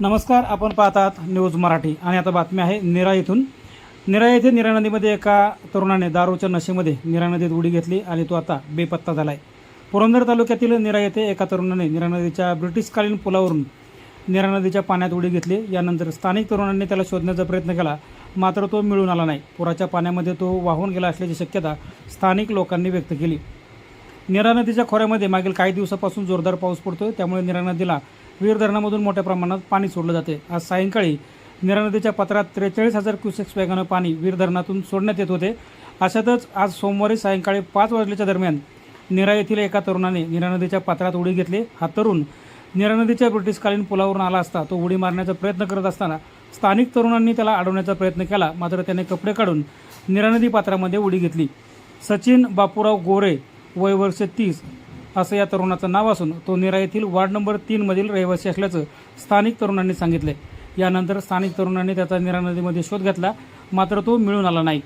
नमस्कार आपण पाहतात न्यूज मराठी. आणि आता बातमी आहे निरा येथून. निरा येथे निरा नदीमध्ये एका तरुणाने दारूच्या नशेमध्ये निरा नदीत उडी घेतली आणि तो आता बेपत्ता झाला आहे पुरंदर तालुक्यातील निरा येथे एका तरुणाने निरा नदीच्या ब्रिटिशकालीन पुलावरून निरा नदीच्या पाण्यात उडी घेतली. यानंतर स्थानिक तरुणांनी त्याला शोधण्याचा प्रयत्न केला. मात्र तो मिळून आला नाही. पुराच्या पाण्यामध्ये तो वाहून गेला असल्याची शक्यता स्थानिक लोकांनी व्यक्त केली. निरा नदीच्या खोऱ्यामध्ये मागील काही दिवसापासून जोरदार पाऊस पडतोय. त्यामुळे निरा नदीला वीर धरणामधून मोठ्या प्रमाणात पाणी सोडलं जाते. आज सायंकाळी निरा नदीच्या पात्रात त्रेचाळीस हजार क्युसेक्स वेगानं पाणी वीर धरणातून सोडण्यात येत होते. अशातच आज सोमवारी सायंकाळी पाच वाजल्याच्या दरम्यान निरा येथील एका तरुणाने निरा नदीच्या पात्रात उडी घेतली. हा तरुण निरा नदीच्या ब्रिटिशकालीन पुलावरून आला असता तो उडी मारण्याचा प्रयत्न करत असताना स्थानिक तरुणांनी त्याला अडवण्याचा प्रयत्न केला मात्र त्याने कपडे काढून निरा नदी पात्रामध्ये उडी घेतली. सचिन बापूराव गोरे वय वर्ष तीस असं या तरुणाचं नाव असून तो निरा येथील वार्ड नंबर तीनमधील रहिवासी असल्याचं स्थानिक तरुणांनी सांगितले यानंतर स्थानिक तरुणांनी त्याचा निरा नदीमध्ये शोध घेतला मात्र तो मिळून आला नाही.